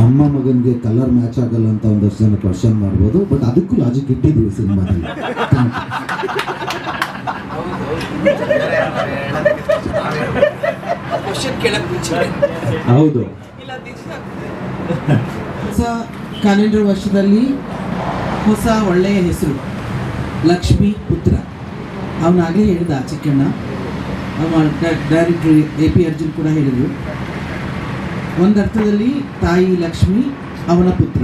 ಅಮ್ಮ ಮಗನಿಗೆ colour match ಆಗಲ್ಲ ಅಂತ ಒಂದಷ್ಟು ಜನ ಕ್ವಶನ್ ಮಾಡ್ಬೋದು ಬಟ್ ಅದಕ್ಕೂ ಲಾಜಿಕ್ ಇಟ್ಟಿದ್ದೀವಿ ಸಿನಿಮಾದಲ್ಲಿ. ಹೌದು. ಇಲ್ಲ ನಿಜ. ಹೊಸ ಕ್ಯಾಲೆಂಡರ್ ವರ್ಷದಲ್ಲಿ ಹೊಸ ಒಳ್ಳೆಯ ಹೆಸರು ಲಕ್ಷ್ಮಿ ಪುತ್ರ. ಅವನಾಗಲೇ ಹೇಳಿದ ಚಿಕ್ಕಣ್ಣ ಅವ ಡೈರೆಕ್ಟರ್ ಎ ಪಿ ಅರ್ಜುನ್ ಕೂಡ ಹೇಳಿದರು. ಒಂದು ಅರ್ಥದಲ್ಲಿ ತಾಯಿ ಲಕ್ಷ್ಮಿ, ಅವನ ಪುತ್ರ.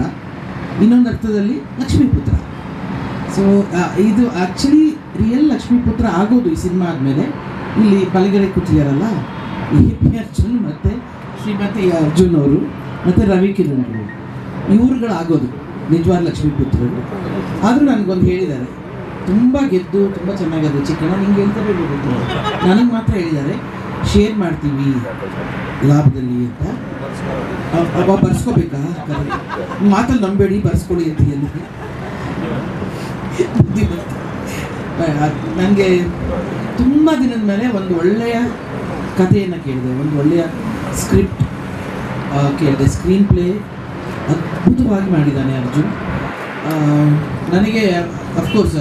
ಇನ್ನೊಂದು ಅರ್ಥದಲ್ಲಿ ಲಕ್ಷ್ಮೀ ಪುತ್ರ. ಸೊ ಇದು ಆ್ಯಕ್ಚುಲಿ ರಿಯಲ್ ಲಕ್ಷ್ಮೀ ಪುತ್ರ ಆಗೋದು ಈ ಸಿನಿಮಾ ಆದಮೇಲೆ. ಇಲ್ಲಿ ಬಲಗಡೆ ಕೂತಿದಾರಲ್ಲ ಎ ಪಿ ಅರ್ಜುನ್ ಮತ್ತು ಶ್ರೀಮತಿ ಅರ್ಜುನ್ ಅವರು ಮತ್ತು ರವಿ ಕಿರಣ್ ಅವರು. ಇವ್ರುಗಳಾಗೋದು ನಿಜವಾದ ಲಕ್ಷ್ಮೀ ಪುತ್ರರು. ಆದರೂ ನನಗೊಂದು ಹೇಳಿದ್ದಾರೆ. ತುಂಬ ಗೆದ್ದು, ತುಂಬ ಚೆನ್ನಾಗಿದೆ ಚಿಕ್ಕಣ್ಣ, ನಿಂಗೆ ಹೇಳ್ತಾರೆ ನನಗೆ ಮಾತ್ರ ಹೇಳಿದ್ದಾರೆ. ಶೇರ್ ಮಾಡ್ತೀವಿ. ಲಾಭದಲ್ಲಿ ಅಂತ. ಅ- ಅಬ್ಬ ಬರ್ಸ್ಕೋಬೇಕಾ? ಮಾತಲ್ಲಿ ನಂಬೇಡಿ, ಬರ್ಸ್ಕೊಳ್ಳಿ ಅಂತ ಎಲ್ಲಿಗೆ ನನಗೆ ತುಂಬ ದಿನದ ಮೇಲೆ ಒಂದು ಒಳ್ಳೆಯ ಕಥೆಯನ್ನು ಕೇಳಿದೆ. ಒಂದು ಒಳ್ಳೆಯ ಸ್ಕ್ರಿಪ್ಟ್ ಕೇಳಿದೆ. ಸ್ಕ್ರೀನ್ ಪ್ಲೇ ಅದ್ಭುತವಾಗಿ ಮಾಡಿದ್ದಾನೆ ಅರ್ಜುನ್. ನನಗೆ ಅಫ್ಕೋರ್ಸ್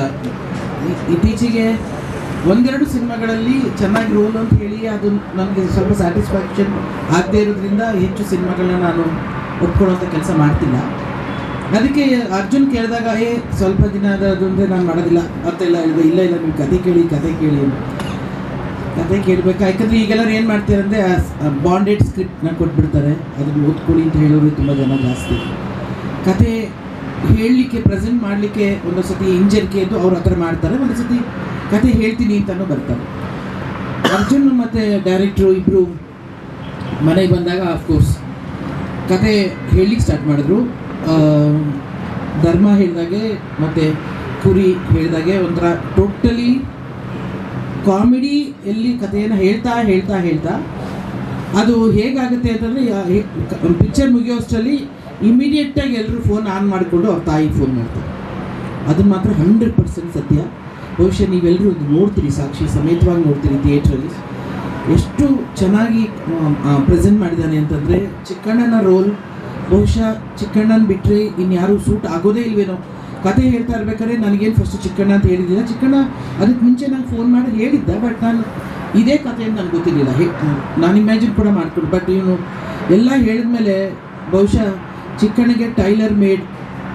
ಇತ್ತೀಚೆಗೆ ಒಂದೆರಡು ಸಿನಿಮಾಗಳಲ್ಲಿ ಚೆನ್ನಾಗಿ ರೋಲ್ ಅಂತ ಹೇಳಿ ಅದು ನನಗೆ ಸ್ವಲ್ಪ ಸ್ಯಾಟಿಸ್ಫ್ಯಾಕ್ಷನ್ ಆಗದೇ ಇರೋದ್ರಿಂದ ಹೆಚ್ಚು ಸಿನಿಮಾಗಳನ್ನ ನಾನು ಒಪ್ಕೊಳ್ಳೋಂಥ ಕೆಲಸ ಮಾಡ್ತಿಲ್ಲ. ಅದಕ್ಕೆ ಅರ್ಜುನ್ ಕೇಳಿದಾಗ, ಏ, ಸ್ವಲ್ಪ ದಿನ ಅದು ಅಂದರೆ ನಾನು ಮಾಡೋದಿಲ್ಲ ಅಂತೆಲ್ಲ ಹೇಳಿದೆ ಇಲ್ಲ ಇಲ್ಲ ನೀವು ಕತೆ ಕೇಳಿ ಕತೆ ಕೇಳಿ. ಕತೆ ಕೇಳಬೇಕು? ಯಾಕಂದರೆ ಈಗೆಲ್ಲರೂ ಏನು ಮಾಡ್ತಾರೆ ಅಂದರೆ ಬಾಂಡೆಡ್ ಸ್ಕ್ರಿಪ್ಟ್ನ ಕೊಟ್ಬಿಡ್ತಾರೆ. ಅದನ್ನು ಓದ್ಕೊಳ್ಳಿ ಅಂತ ಹೇಳೋರು ತುಂಬ ಜನ ಜಾಸ್ತಿ. ಕತೆ ಹೇಳಲಿಕ್ಕೆ ಪ್ರೆಸೆಂಟ್ ಮಾಡಲಿಕ್ಕೆ ಒಂದೊಂದು ಸತಿ ಹಿಂಜರಿಕೆ ಇದ್ದು ಅವ್ರು ಆ ಮಾಡ್ತಾರೆ ಒಂದೊಂದು ಸತಿ ಕತೆ ಹೇಳ್ತೀನಿ ಅಂತಲೂ ಬರ್ತಾರೆ. ಅರ್ಜುನ್ ಮತ್ತು ಡೈರೆಕ್ಟ್ರು ಇಬ್ಬರು ಮನೆಗೆ ಬಂದಾಗ ಆಫ್ಕೋರ್ಸ್ ಕತೆ ಹೇಳಲಿಕ್ಕೆ ಸ್ಟಾರ್ಟ್ ಮಾಡಿದ್ರು. ಧರ್ಮ ಹೇಳಿದಾಗೆ ಮತ್ತು ಕುರಿ ಹೇಳಿದಾಗೆ ಒಂಥರ ಟೋಟಲಿ ಕಾಮಿಡಿ ಎಲ್ಲಿ ಕಥೆಯನ್ನು ಹೇಳ್ತಾ ಹೇಳ್ತಾ ಹೇಳ್ತಾ. ಅದು ಹೇಗಾಗುತ್ತೆ ಅಂತಂದರೆ ಪಿಕ್ಚರ್ ಮುಗಿಯೋಷ್ಟರಲ್ಲಿ ಇಮಿಡಿಯೇಟಾಗಿ ಎಲ್ಲರೂ ಫೋನ್ ಆನ್ ಮಾಡಿಕೊಂಡು ಅವ್ರ ತಾಯಿಗೆ ಫೋನ್ ಮಾಡ್ತಾರೆ. ಅದನ್ನು ಮಾತ್ರ ಹಂಡ್ರೆಡ್ ಪರ್ಸೆಂಟ್ ಸತ್ಯ. ಬಹುಶಃ ನೀವೆಲ್ಲರೂ ನೋಡ್ತೀರಿ, ಸಾಕ್ಷಿ ಸಮೇತವಾಗಿ ನೋಡ್ತೀರಿ ಥಿಯೇಟ್ರಲ್ಲಿ. ಎಷ್ಟು ಚೆನ್ನಾಗಿ ಪ್ರೆಸೆಂಟ್ ಮಾಡಿದ್ದಾನೆ ಅಂತಂದರೆ, ಚಿಕ್ಕಣ್ಣನ ರೋಲ್ ಬಹುಶಃ ಚಿಕ್ಕಣ್ಣನ ಬಿಟ್ಟರೆ ಇನ್ಯಾರೂ ಸೂಟ್ ಆಗೋದೇ ಇಲ್ವೇನೋ. ಕತೆ ಹೇಳ್ತಾ ಇರ್ಬೇಕಾದ್ರೆ ನನಗೇನು ಫಸ್ಟ್ ಚಿಕ್ಕಣ್ಣ ಅಂತ ಹೇಳಿದ್ದಿಲ್ಲ. ಚಿಕ್ಕಣ್ಣ ಅದಕ್ಕೆ ಮುಂಚೆ ನಾನು ಫೋನ್ ಮಾಡಿ ಹೇಳಿದ್ದ ಬಟ್ ನಾನು ಇದೇ ಕತೆ ಅಂತ ನನಗೆ ಗೊತ್ತಿರಲಿಲ್ಲ. ನಾನು ಇಮ್ಯಾಜಿನ್ ಕೂಡ ಮಾಡ್ಕೊಂಡು ಬಟ್ ಇವನು ಎಲ್ಲ ಹೇಳಿದ್ಮೇಲೆ ಬಹುಶಃ ಚಿಕ್ಕಣ್ಣಗೆ ಟೈಲರ್ ಮೇಡ್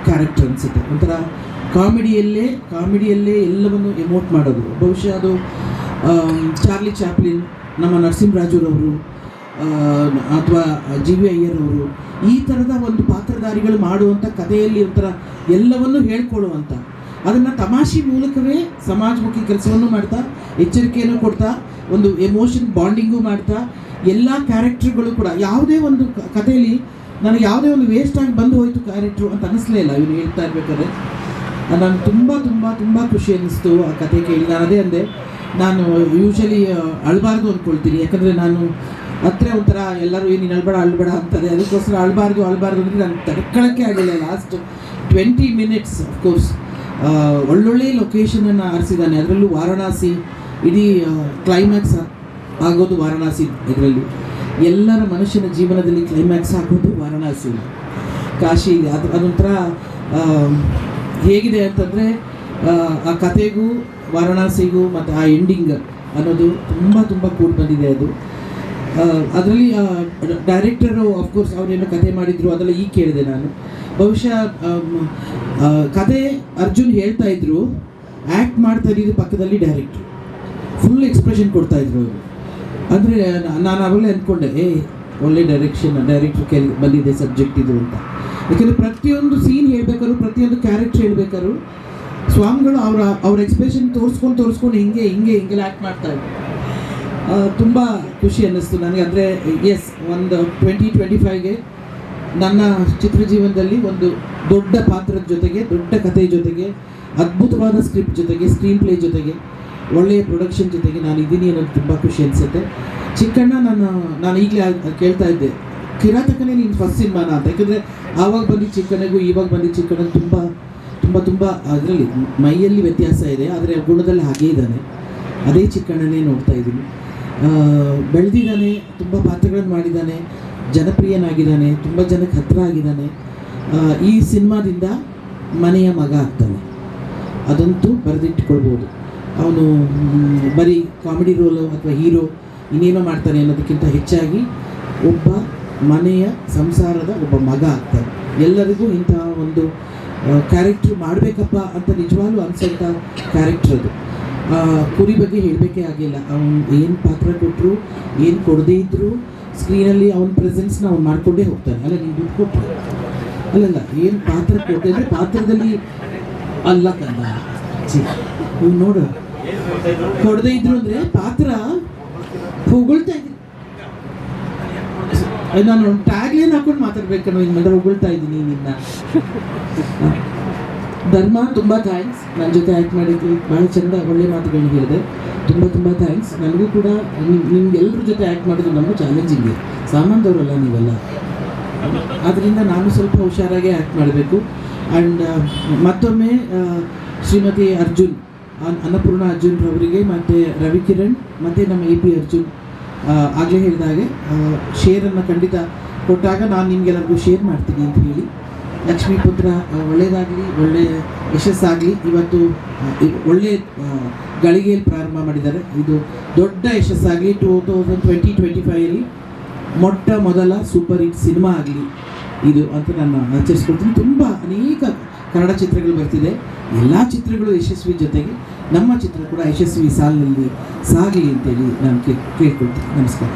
ಕ್ಯಾರೆಕ್ಟರ್ ಅನಿಸುತ್ತೆ. ಒಂಥರ ಕಾಮಿಡಿಯಲ್ಲೇ ಕಾಮಿಡಿಯಲ್ಲೇ ಎಲ್ಲವನ್ನು ಎಮೋಟ್ ಮಾಡೋದು. ಬಹುಶಃ ಅದು ಚಾರ್ಲಿ ಚಾಪ್ಲಿನ್, ನಮ್ಮ ನರಸಿಂಹರಾಜುರವರು ಅಥವಾ ಜಿ ವಿ ಅಯ್ಯರವರು, ಈ ಥರದ ಒಂದು ಪಾತ್ರಧಾರಿಗಳು ಮಾಡುವಂಥ ಕಥೆಯಲ್ಲಿ ಒಂಥರ ಎಲ್ಲವನ್ನೂ ಹೇಳ್ಕೊಳ್ಳುವಂಥ ಅದನ್ನು ತಮಾಷೆ ಮೂಲಕವೇ ಸಮಾಜಮುಖಿ ಕೆಲಸವನ್ನು ಮಾಡ್ತಾ, ಎಚ್ಚರಿಕೆಯನ್ನು ಕೊಡ್ತಾ, ಒಂದು ಎಮೋಷನ್ ಬಾಂಡಿಂಗು ಮಾಡ್ತಾ, ಎಲ್ಲ ಕ್ಯಾರೆಕ್ಟರ್ಗಳು ಕೂಡ, ಯಾವುದೇ ಒಂದು ಕಥೆಯಲ್ಲಿ ನನಗೆ ಯಾವುದೇ ಒಂದು ವೇಸ್ಟ್ ಆಗಿ ಬಂದು ಹೋಯಿತು ಕ್ಯಾರೆಕ್ಟ್ರು ಅಂತ ಅನ್ನಿಸ್ಲೇ ಇಲ್ಲ. ಇವನು ಹೇಳ್ತಾ ಇರ್ಬೇಕಾದ್ರೆ. ನಾನು ತುಂಬ ತುಂಬ ತುಂಬ ಖುಷಿ ಅನ್ನಿಸ್ತು ಆ ಕತೆ ಕೇಳಿ ನಾನು ಅದೇ ಅಂದೆ, ನಾನು ಯೂಶಲಿ ಅಳಬಾರ್ದು ಅಂದ್ಕೊಳ್ತೀನಿ ಯಾಕಂದರೆ ನಾನು ಹತ್ರ ಒಂಥರ ಎಲ್ಲರೂ ಏನು ಅಳ್ಬೇಡ ಅಳ್ಬೇಡ ಅಂತಾರೆ ಅದಕ್ಕೋಸ್ಕರ ಅಳಬಾರ್ದು ಅಳಬಾರ್ದು ಅಂದರೆ ನಾನು ತಡ್ಕೊಳ್ಳೋಕ್ಕೆ ಆಗಿಲ್ಲ. ಲಾಸ್ಟ್ ಟ್ವೆಂಟಿ ಮಿನಿಟ್ಸ್ ಅಫ್ಕೋರ್ಸ್ ಒಳ್ಳೊಳ್ಳೆ ಲೊಕೇಶನನ್ನು ಆರಿಸಿದ್ದಾನೆ. ಅದರಲ್ಲೂ ವಾರಣಾಸಿ, ಇಡೀ ಕ್ಲೈಮ್ಯಾಕ್ಸ್ ಆಗೋದು ವಾರಣಾಸಿ ಇದರಲ್ಲಿ. ಎಲ್ಲರ ಮನುಷ್ಯನ ಜೀವನದಲ್ಲಿ ಕ್ಲೈಮ್ಯಾಕ್ಸ್ ಆಗೋದು ವಾರಣಾಸಿ. ಕಾಶಿ, ಅದು, ಅದೊಂಥರ ಹೇಗಿದೆ ಅಂತಂದರೆ, ಆ ಕಥೆಗೂ, ವಾರಣಾಸಿಗೂ ಮತ್ತು ಆ ಎಂಡಿಂಗ್ ಅನ್ನೋದು ತುಂಬ ತುಂಬ ಕೂಡ್ ಬಂದಿದೆ ಅದು. ಅದರಲ್ಲಿ ಡೈರೆಕ್ಟರು ಅಫ್ಕೋರ್ಸ್ ಅವರೇನು ಕತೆ ಮಾಡಿದ್ರು, ಅದೆಲ್ಲ ಈಗ ಕೇಳಿದೆ ನಾನು. ಬಹುಶಃ ಕತೆ ಅರ್ಜುನ್ ಹೇಳ್ತಾ ಇದ್ರು ಆ್ಯಕ್ಟ್ ಮಾಡ್ತಾ ಇದ್ದಿದ್ದು ಪಕ್ಕದಲ್ಲಿ ಡೈರೆಕ್ಟ್ರು ಫುಲ್ ಎಕ್ಸ್ಪ್ರೆಷನ್ ಕೊಡ್ತಾ ಇದ್ರು ಅವರು. ಅಂದರೆ ನಾನು ಅವರಲ್ಲೇ ಅಂದ್ಕೊಂಡೆ, ಏ, ಒಳ್ಳೆ ಡೈರೆಕ್ಷನ್ ಡೈರೆಕ್ಟ್ರ್ ಕೆಲ್ ಬಂದಿದೆ ಸಬ್ಜೆಕ್ಟ್ ಇದು ಅಂತ. ಯಾಕೆಂದರೆ ಪ್ರತಿಯೊಂದು ಸೀನ್ ಹೇಳ್ಬೇಕಾದ್ರು, ಪ್ರತಿಯೊಂದು ಕ್ಯಾರೆಕ್ಟರ್ ಹೇಳ್ಬೇಕಾದ್ರು, ಸ್ವಾಮಿಗಳು ಅವರ, ಅವ್ರ ಎಕ್ಸ್ಪ್ರೆಷನ್ ತೋರಿಸ್ಕೊಂಡು ತೋರಿಸ್ಕೊಂಡು ಹಿಂಗೆ ಹಿಂಗೆ, ಹಿಂಗೆಲ್ಲ ಆ್ಯಕ್ಟ್ ಮಾಡ್ತಾ ಇದ್ರು. ತುಂಬ ಖುಷಿ ಅನ್ನಿಸ್ತು ನನಗೆ. ಅಂದರೆ ಎಸ್ ಒಂದು ಟ್ವೆಂಟಿ ಟ್ವೆಂಟಿ ಫೈವ್ಗೆ ನನ್ನ ಚಿತ್ರಜೀವನದಲ್ಲಿ ಒಂದು ದೊಡ್ಡ ಪಾತ್ರದ ಜೊತೆಗೆ, ದೊಡ್ಡ ಕಥೆ ಜೊತೆಗೆ, ಅದ್ಭುತವಾದ ಸ್ಕ್ರಿಪ್ಟ್ ಜೊತೆಗೆ ಸ್ಕ್ರೀನ್ ಪ್ಲೇ ಜೊತೆಗೆ, ಒಳ್ಳೆಯ ಪ್ರೊಡಕ್ಷನ್ ಜೊತೆಗೆ ನಾನು ಇದ್ದೀನಿ ಅನ್ನೋದು ತುಂಬ ಖುಷಿ ಅನಿಸುತ್ತೆ. ಚಿಕ್ಕಣ್ಣ, ನಾನು ನಾನು ಈಗಲೇ ಕೇಳ್ತಾ ಇದ್ದೆ. ಕಿರಾತಕನೇ ನೀನು ಫಸ್ಟ್ ಸಿನಿಮಾ ಅಂತ. ಯಾಕಂದರೆ ಆವಾಗ ಬಂದಿದ್ದ ಚಿಕ್ಕನಿಗೂ ಇವಾಗ ಬಂದಿದ್ದ ಚಿಕ್ಕಣ್ಣ ತುಂಬ ತುಂಬ ತುಂಬ ಅದರಲ್ಲಿ ಮೈಯಲ್ಲಿ ವ್ಯತ್ಯಾಸ ಇದೆ. ಆದರೆ ಗುಣದಲ್ಲಿ ಹಾಗೇ ಇದ್ದಾನೆ. ಅದೇ ಚಿಕ್ಕಣ್ಣನೇ ನೋಡ್ತಾ ಇದ್ದೀನಿ. ಬೆಳೆದಿದ್ದಾನೆ, ತುಂಬ ಪಾತ್ರಗಳನ್ನು ಮಾಡಿದ್ದಾನೆ, ಜನಪ್ರಿಯನಾಗಿದ್ದಾನೆ, ತುಂಬ ಜನಕ್ಕೆ ಹತ್ತಿರ ಆಗಿದ್ದಾನೆ. ಈ ಸಿನಿಮಾದಿಂದ ಮನೆಯ ಮಗ ಆಗ್ತಾನೆ. ಅದಂತೂ ಬರೆದಿಟ್ಟುಕೊಳ್ಬೋದು. ಅವನು ಬರೀ ಕಾಮಿಡಿ ರೋಲು ಅಥವಾ ಹೀರೋ ಇನ್ನೇನೋ ಮಾಡ್ತಾನೆ ಅನ್ನೋದಕ್ಕಿಂತ ಹೆಚ್ಚಾಗಿ ಒಬ್ಬ ಮನೆಯ ಸಂಸಾರದ ಒಬ್ಬ ಮಗ ಆಗ್ತಾನೆ. ಎಲ್ಲರಿಗೂ ಇಂತಹ ಒಂದು ಕ್ಯಾರೆಕ್ಟ್ರ್ ಮಾಡಬೇಕಪ್ಪ ಅಂತ ನಿಜವಾಗ್ಲೂ ಅನ್ಸೋಂಥ ಕ್ಯಾರೆಕ್ಟ್ರ್ ಅದು. ಕುರಿ ಬಗ್ಗೆ ಹೇಳಬೇಕೇ ಆಗಿಲ್ಲ. ಅವನು ಏನು ಪಾತ್ರ ಕೊಟ್ಟರು ಏನು ಕೊಡದೇ ಇದ್ದರೂ ಸ್ಕ್ರೀನಲ್ಲಿ ಅವನ ಪ್ರೆಸೆನ್ಸ್ನ ಅವ್ನು ಮಾಡಿಕೊಂಡೇ ಹೋಗ್ತಾನೆ. ಅಲ್ಲ ನೀವು ದುಡ್ಡು ಕೊಟ್ಟರು ಅಲ್ಲಲ್ಲ, ಏನು ಪಾತ್ರ ಕೊಟ್ಟೆ ಅಂದರೆ ಪಾತ್ರದಲ್ಲಿ ಅಲ್ಲ ಕಂದ. ಇವ್ನು ನೋಡು. ಕೊಡದೇ ಇದ್ರು ಅಂದರೆ ಪಾತ್ರ ಹೊಗಳ್ತಾ ಇದ್ದೀನಿ ನಾನು ಟ್ಯಾಗ್ಲೇನ್ ಹಾಕೊಂಡು ಮಾತಾಡ್ಬೇಕನ್ನೋ ಇನ್ ಮೇಲೆ ಹೊಗಳ್ತಾ ಇದ್ದೀನಿ ನಿನ್ನ. ಧರ್ಮ, ತುಂಬ ಥ್ಯಾಂಕ್ಸ್ ನನ್ನ ಜೊತೆ ಆ್ಯಕ್ಟ್ ಮಾಡಿದ್ವಿ ಭಾಳ ಚಂದ ಒಳ್ಳೆ ಮಾತುಗಳನ್ನ ಹೇಳಿದೆ. ತುಂಬ ತುಂಬ ಥ್ಯಾಂಕ್ಸ್ ನನಗೂ ಕೂಡ ನಿಮ್ಗೆಲ್ಲರ ಜೊತೆ ಆ್ಯಕ್ಟ್ ಮಾಡೋದು ನಮ್ಮ ಚಾಲೆಂಜಿಂಗ್ ಸಾಮಾನ್ಯದವರಲ್ಲ ನೀವೆಲ್ಲ. ಆದ್ದರಿಂದ ನಾನು ಸ್ವಲ್ಪ ಹುಷಾರಾಗಿ ಆ್ಯಕ್ಟ್ ಮಾಡಬೇಕು. ಆ್ಯಂಡ್ ಮತ್ತೊಮ್ಮೆ ಶ್ರೀಮತಿ ಅರ್ಜುನ್ ಅನ್ನಪೂರ್ಣ ಅರ್ಜುನ್ ರವರಿಗೆ, ಮತ್ತು ರವಿಕಿರಣ್, ಮತ್ತು ನಮ್ಮ ಎ ಪಿ ಅರ್ಜುನ್. ಆಗಲೇ ಹೇಳಿದ ಹಾಗೆ ಶೇರನ್ನು ಖಂಡಿತ ಕೊಟ್ಟಾಗ ನಾನು ನಿಮಗೆಲ್ಲರಿಗೂ ಶೇರ್ ಮಾಡ್ತೀನಿ ಅಂತ ಹೇಳಿ. ಲಕ್ಷ್ಮೀಪುತ್ರ ಒಳ್ಳೆಯದಾಗಲಿ ಒಳ್ಳೆಯ ಯಶಸ್ಸಾಗಲಿ. ಇವತ್ತು ಒಳ್ಳೆಯ ಗಳಿಗೆಯಲ್ಲಿ ಪ್ರಾರಂಭ ಮಾಡಿದ್ದಾರೆ. ಇದು ದೊಡ್ಡ ಯಶಸ್ಸಾಗಲಿ. ಟೂ ತೌಸಂಡ್ ಟ್ವೆಂಟಿ ಟ್ವೆಂಟಿ ಫೈವಲ್ಲಿ ಮೊಟ್ಟ ಮೊದಲ ಸೂಪರ್ ಹಿಟ್ ಸಿನಿಮಾ ಆಗಲಿ ಇದು ಅಂತ ನಾನು ಆಚರಿಸ್ಕೊಳ್ತೀನಿ. ತುಂಬ ಅನೇಕ ಕನ್ನಡ ಚಿತ್ರಗಳು ಬರ್ತಿದೆ. ಎಲ್ಲ ಚಿತ್ರಗಳು ಯಶಸ್ವಿ ಜೊತೆಗೆ. ನಮ್ಮ ಚಿತ್ರ ಕೂಡ ಯಶಸ್ವಿ ಸಾಲಿನಲ್ಲಿ ಸಾಗಲಿ ಅಂತೇಳಿ ನಾನು ಕೇಳ್ಕೊಳ್ತೀನಿ. ನಮಸ್ಕಾರ.